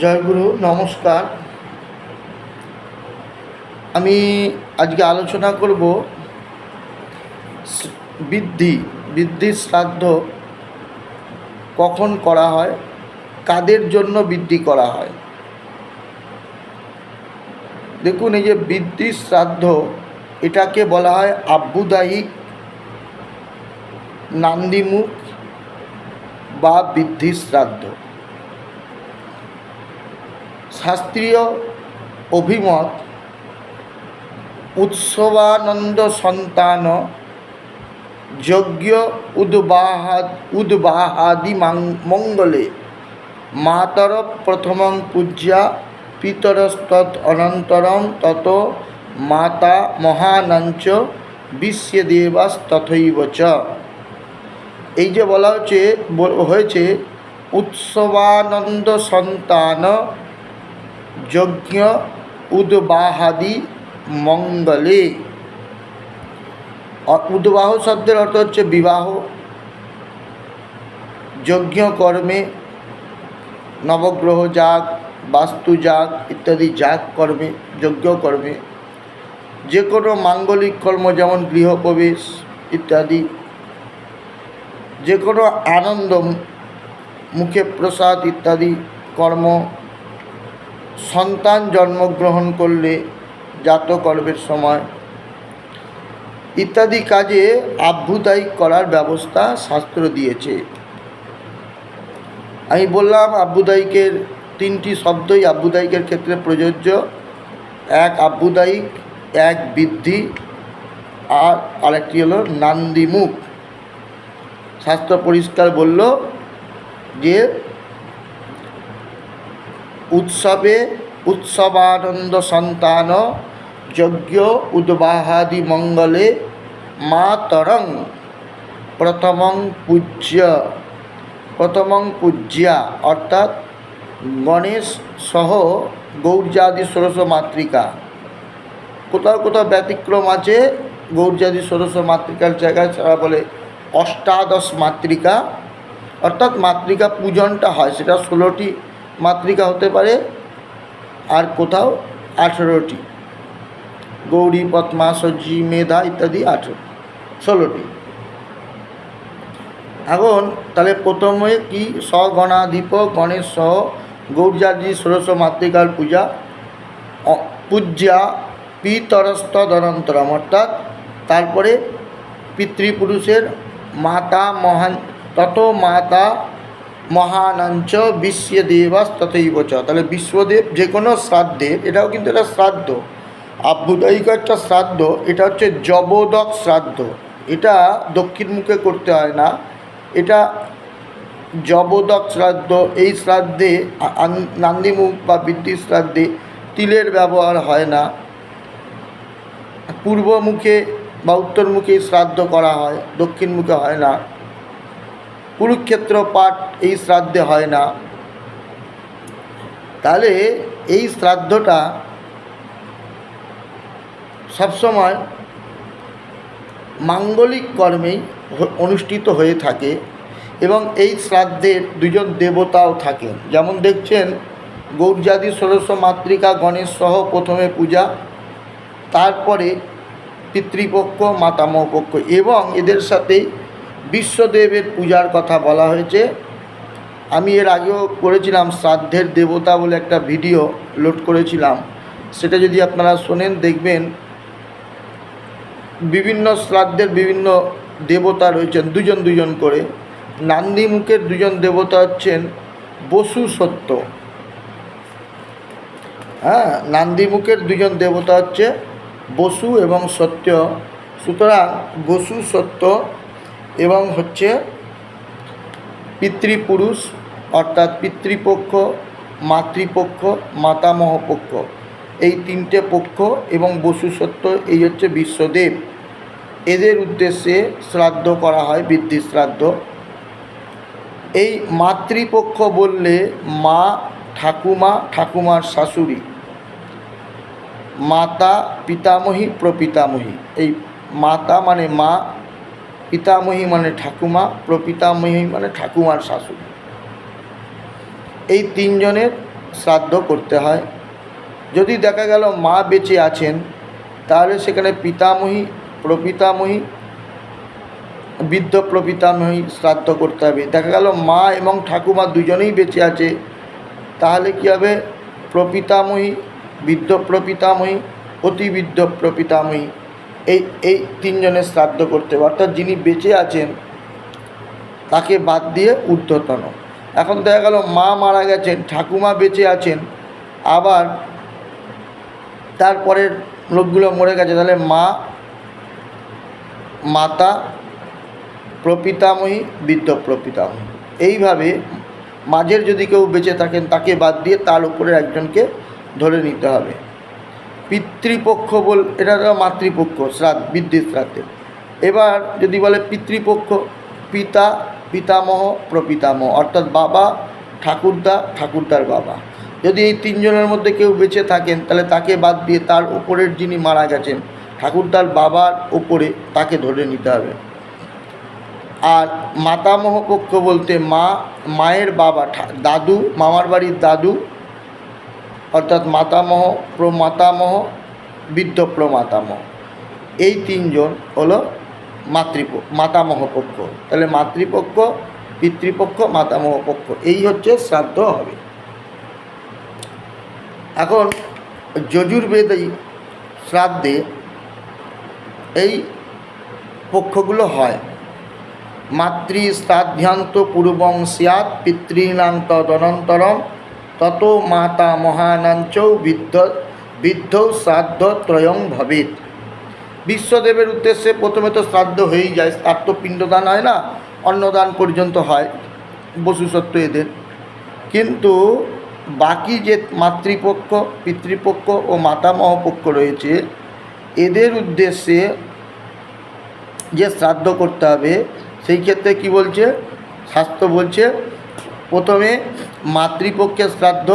জয়গুরু, নমস্কার। আমি আজকে আলোচনা করব বৃদ্ধি, বৃদ্ধির শ্রাদ্ধ কখন করা হয়, কাদের জন্য বৃদ্ধি করা হয়। দেখুন, এই যে বৃদ্ধির শ্রাদ্ধ, এটাকে বলা হয় আব্যুদায়িক নান্দিমুখ বা বৃদ্ধির শ্রাদ্ধ। শাস্ত্রীয় অভিমত, উৎসবানন্দ সন্তান, যজ্ঞ উদ্বাহাদ, উদ্বাহাদি মঙ্গলে। মাতর প্রথম পূজ্যা, পিতরস্তৎ অনন্তরম তত মাতা মহানাঞ্চ বিশ্বদেবাস তথৈব চ। এই যে বলা হচ্ছে হয়েছে, উৎসবানন্দ সন্তান যজ্ঞ উদ্বাহাদি মঙ্গলে। উদ্বাহ শব্দের অর্থ হচ্ছে বিবাহ। যজ্ঞ কর্মে নবগ্রহ যাগ, বাস্তু যাগ ইত্যাদি যাগ কর্মে, যজ্ঞ কর্মে। যে কোনো মাঙ্গলিক কর্ম যেমন গৃহপ্রবেশ ইত্যাদি। যে কোনো আনন্দ, মুখে প্রসাদ ইত্যাদি কর্ম সন্তান জন্মগ্রহণ করলে জাতকর্মের সময় ইত্যাদি কাজে আভ্যুদায়িক করার ব্যবস্থা শাস্ত্র দিয়েছে। আমি বললাম, আভ্যুদায়িকের তিনটি শব্দই আভ্যুদায়িকের ক্ষেত্রে প্রযোজ্য। এক আভ্যুদায়িক, এক বৃদ্ধি, আর আরেকটি হলো নান্দিমুখ। শাস্ত্র পরিষ্কার বলল যে উৎসবে উৎসবানন্দ সন্তান যজ্ঞ উদ্বাহাদি মঙ্গলে মাতরং প্রথমং পূজ্য, প্রথমং পূজ্যা, অর্থাৎ গণেশ সহ গৌর্যাদি ষোড়শ মাতৃকা। কোথাও কোথাও ব্যতিক্রম আছে, গৌর্যাদি ষোড়শ মাতৃকার জায়গায় তারা বলে অষ্টাদশ মাতৃকা। অর্থাৎ মাতৃকা পূজনটা হয়, সেটা ষোলোটি মাতৃকা হতে পারে আর কোথাও আঠেরোটি। গৌরী, পদ্মা, সজ্জি, মেধা ইত্যাদি আঠেরো, ষোলোটি। এখন তাহলে প্রথমে কি স্বগণাধিপ, গণেশ সহ গৌরজাজি ষোড়শ মাতৃকার পূজা পূজা পিতরস্তদনন্তরম অর্থাৎ তারপরে পিতৃপুরুষের মাতা মহান, তত মাতা মহানাঞ্চ বিশ্বদেবাস তথৈব চ। তাহলে বিশ্বদেব যে কোনো শ্রাদ্ধের এটাও কিন্তু একটা শ্রাদ্ধ। আভ্যুদায়িক একটা শ্রাদ্ধ, এটা হচ্ছে জবদক শ্রাদ্ধ। এটা দক্ষিণ মুখে করতে হয় না। এটা জবদক শ্রাদ্ধ, এই শ্রাদ্ধে নান্দিমুখ বা বৃদ্ধি শ্রাদ্ধে তিলের ব্যবহার হয় না। পূর্ব মুখে বা উত্তর মুখে শ্রাদ্ধ করা হয়, দক্ষিণ মুখে হয় না। কুরুক্ষেত্র পাঠ এই শ্রাদ্ধে হয় না। তাহলে এই শ্রাদ্ধটা সবসময় মাঙ্গলিক কর্মেই অনুষ্ঠিত হয়ে থাকে এবং এই শ্রাদ্ধের দুজন দেবতাও থাকেন। যেমন দেখছেন, গৌরজাদি ষোড়শ মাতৃকা গণেশ সহ প্রথমে পূজা, তারপরে পিতৃপক্ষ মাতামহ পক্ষ এবং এদের সাথে বিশ্বদেবের পূজার কথা বলা হয়েছে। আমি এর আগেও করেছিলাম শ্রাদ্ধের দেবতা বলে একটা ভিডিও লোড করেছিলাম। সেটা যদি আপনারা শোনেন, দেখবেন বিভিন্ন শ্রাদ্ধের বিভিন্ন দেবতা রয়েছেন, দুজন দুজন করে। নান্দিমুখের দুজন দেবতা হচ্ছেন বসু সত্য। হ্যাঁ নান্দিমুখের দুজন দেবতা হচ্ছে বসু এবং সত্য। সুতরাং বসু সত্য এবং হচ্ছে পিতৃপুরুষ, অর্থাৎ পিতৃপক্ষ, মাতৃপক্ষ মাতামহ পক্ষ এই তিনটে পক্ষ এবং বসু সত্য, এই হচ্ছে বিশ্বদেব। এদের উদ্দেশ্যে শ্রাদ্ধ করা হয়, বৃদ্ধি শ্রাদ্ধ। এই মাতৃপক্ষ বললে মা, ঠাকুমা, ঠাকুমার শাশুড়ি। মাতা, পিতামহী, প্রপিতামহী। এই মাতা মানে মা পিতামহী মানে ঠাকুমা, প্রপিতামহী মানে ঠাকুমার শাশুড়ি। এই তিনজনের শ্রাদ্ধ করতে হয়। যদি দেখা গেল মা বেঁচে আছেন, তাহলে সেখানে পিতামহী, প্রপিতামহী, বৃদ্ধ প্রপিতামহী শ্রাদ্ধ করতে হবে। দেখা গেল মা এবং ঠাকুমা দুজনেই বেঁচে আছে, তাহলে কী হবে? প্রপিতামহী, বৃদ্ধ প্রপিতামহী, অতি বৃদ্ধ প্রপিতামহী। এই এই তিনজনের শ্রাদ্ধ করতে হবে। অর্থাৎ যিনি বেঁচে আছেন, তাকে বাদ দিয়ে ঊর্ধ্বতন। এখন দেখা গেল মা মারা গেছেন, ঠাকুমা বেঁচে আছেন, আবার তারপরের লোকগুলো মরে গেছে। তাহলে মা, মাতা, প্রপিতামহী, বৃদ্ধ প্রপিতামহী। এইভাবে মাঝের যদি কেউ বেঁচে থাকেন, তাকে বাদ দিয়ে তার উপরে একজনকে ধরে নিতে হবে। পিতৃপক্ষ বল, এটা মাতৃপক্ষ, শ্রাদ্ধ বৃদ্ধির শ্রাদ্ধে। এবার যদি বলে পিতৃপক্ষ, পিতা, পিতামহ, প্রপিতামহ, অর্থাৎ বাবা, ঠাকুরদা, ঠাকুরদার বাবা। যদি এই তিনজনের মধ্যে কেউ বেঁচে থাকেন, তাহলে তাকে বাদ দিয়ে তার উপরের যিনি মারা গেছেন, ঠাকুরদার বাবার উপরে তাকে ধরে নিতে হবে। আর মাতামহ পক্ষ বলতে মা, মায়ের বাবা দাদু, মামার বাড়ির দাদু অর্থাৎ মাতামহ, প্রমাতামহ, বৃদ্ধ, প্রমাতামহ। এই তিনজন হলো মাতৃপ মাতামহ পক্ষ। তাহলে মাতৃপক্ষ, পিতৃপক্ষ, মাতামহ পক্ষ, এই হচ্ছে শ্রাদ্ধ হবে। এখন যজুর্বেদী শ্রাদ্ধে এই পক্ষগুলো হয়। মাতৃ শ্রাদ্ধান্ত পূর্বং স্যাৎ পিতॄণাং তদনন্তরম তত মাতা মহানাঞ্চ বৃদ্ধ বৃদ্ধ শ্রাদ্ধ ত্রয়ং ভবেত বিশ্বদেবের উদ্দেশ্যে প্রথমে তো শ্রাদ্ধ হয়েই যায়, তার তো পিণ্ডদান হয় না, অন্নদান পর্যন্ত হয় বসুসত্ত্ব এদের। কিন্তু বাকি যে মাতৃপক্ষ, পিতৃপক্ষ ও মাতামহ পক্ষ রয়েছে, এদের উদ্দেশ্যে যে শ্রাদ্ধ করতে হবে, সেই ক্ষেত্রে কি বলছে? শাস্ত্র বলছে প্রথমে মাতৃপক্ষের শ্রাদ্ধ,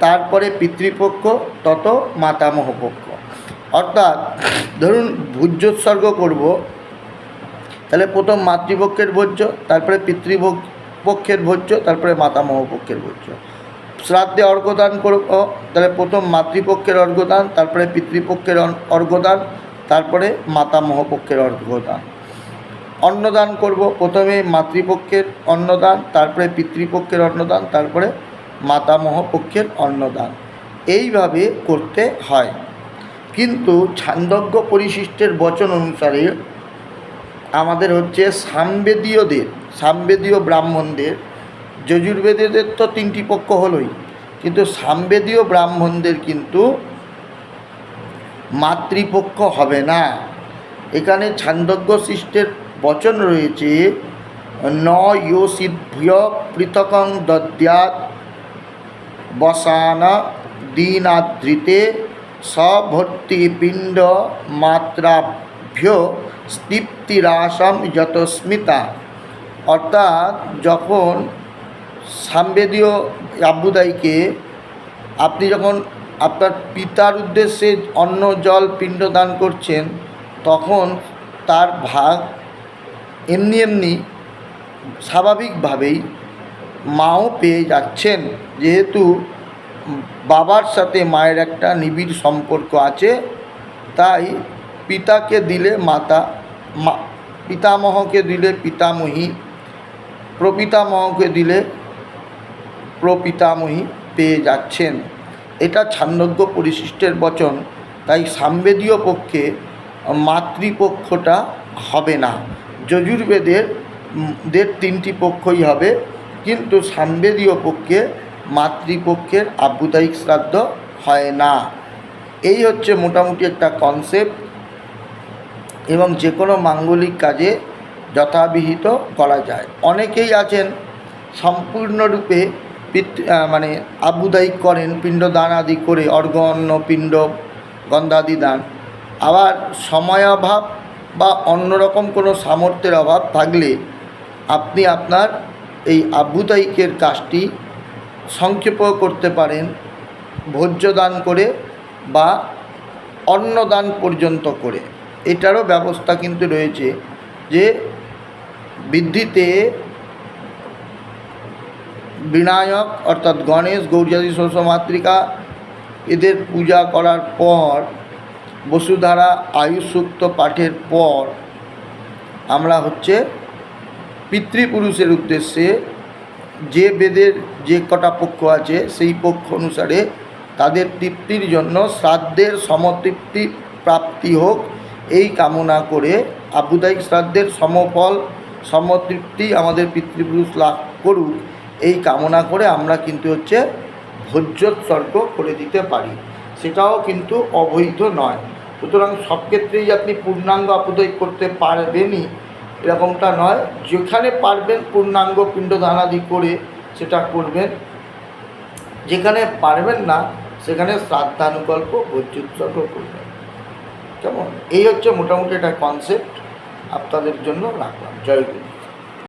তারপরে পিতৃপক্ষ, তত মাতামহ পক্ষ অর্থাৎ ধরুন ভোজ্যোৎসর্গ করব, তাহলে প্রথম মাতৃপক্ষের ভোজ্য, তারপরে পিতৃপক্ষ পক্ষের ভোজ্য, তারপরে মাতামহ পক্ষের ভোজ্য। শ্রাদ্ধে অর্ঘদান করব, তাহলে প্রথম মাতৃপক্ষের অর্ঘদান তারপরে পিতৃপক্ষের অর্ঘদান তারপরে মাতামহ পক্ষের অর্ঘদান অন্নদান করব। প্রথমে মাতৃপক্ষের অন্নদান, তারপরে পিতৃপক্ষের অন্নদান, তারপরে মাতামহ পক্ষের অন্নদান। এইভাবে করতে হয়। কিন্তু ছান্দজ্ঞ পরিশিষ্টের বচন অনুসারে আমাদের হচ্ছে সামবেদীয়দের, সামবেদীয় ব্রাহ্মণদের যজুর্বেদীদের তো তিনটি পক্ষ হলোই। কিন্তু সামবেদীয় ব্রাহ্মণদের কিন্তু মাতৃপক্ষ হবে না। এখানে ছান্দজ্ঞ সৃষ্টের বচন রয়েছে, ন ইয়সিভ্য পৃথকং দদ্যাৎ বসান দীনাদৃতে সভর্তি পিণ্ড মাত্রাভ্য স্তৃপ্তিরাসম যতস্মিতা। অর্থাৎ যখন সামবেদীয় আব্বুদাইকে আপনি যখন আপনার পিতার উদ্দেশ্যে অন্ন, জল, পিণ্ড দান করছেন, তখন তার ভাগ এমনি এমনি স্বাভাবিকভাবেই মাও পেয়ে যাচ্ছেন। যেহেতু বাবার সাথে মায়ের একটা নিবিড় সম্পর্ক আছে, তাই পিতাকে দিলে মাতা, মা, পিতামহকে দিলে পিতামহী, প্রপিতামহকে দিলে প্রপিতামহী পেয়ে যাচ্ছেন। এটা ছান্দজ্ঞ পরিশিষ্টের বচন, তাই সামবেদীয় পক্ষে মাতৃপক্ষটা হবে না। যজুর্বেদের দের তিনটি পক্ষই হবে, কিন্তু সামবেদীয় পক্ষে মাতৃপক্ষের আভ্যুদায়িক শ্রাদ্ধ হয় না। এই হচ্ছে মোটামুটি একটা কনসেপ্ট এবং যে কোনো মাঙ্গলিক কাজে যথাবিহিত করা যায়। অনেকেই আছেন সম্পূর্ণরূপে মানে আবুদায়িক করেন, পিণ্ডদান আদি করে অর্ঘ অন্ন, পিণ্ড, গন্ধাদি দান। আবার সময় অভাব বা অন্যরকম কোনো সামর্থ্যের অভাব থাকলে আপনি আপনার এই আভ্যুদায়িকের কাজটি সংক্ষেপ করতে পারেন, ভোজ্য দান করে বা অন্নদান পর্যন্ত করে। এটারও ব্যবস্থা কিন্তু রয়েছে যে বৃদ্ধিতে বিনায়ক অর্থাৎ গণেশ, গৌরিয়াদি সরস্ব মাতৃকা এদের পূজা করার পর বসুধারা আয়ুসূক্ত পাঠের পর আমরা হচ্ছে পিতৃপুরুষের উদ্দেশ্যে যে বেদের যে কটা পক্ষ আছে, সেই পক্ষ অনুসারে তাদের তৃপ্তির জন্য শ্রাদ্ধের সমতৃপ্তি প্রাপ্তি হোক, এই কামনা করে আবুদায়িক শ্রাদ্ধের সমফল, সমতৃপ্তি আমাদের পিতৃপুরুষ লাভ করুক, এই কামনা করে আমরা কিন্তু হচ্ছে ভোজ্যোৎসর্গ করে দিতে পারি। সেটাও কিন্তু অবৈধ নয়। সুতরাং সব ক্ষেত্রেই আপনি পূর্ণাঙ্গ আপদয় করতে পারবেনই, এরকমটা নয়। যেখানে পারবেন পূর্ণাঙ্গ পিণ্ডদানাদি করে সেটা করবেন। যেখানে পারবেন না, সেখানে শ্রাদ্ধানুকল্প বৈচিত্র্য করবেন। কেমন? এই হচ্ছে মোটামুটি একটা কনসেপ্ট আপনাদের জন্য রাখলাম। জয় গুরু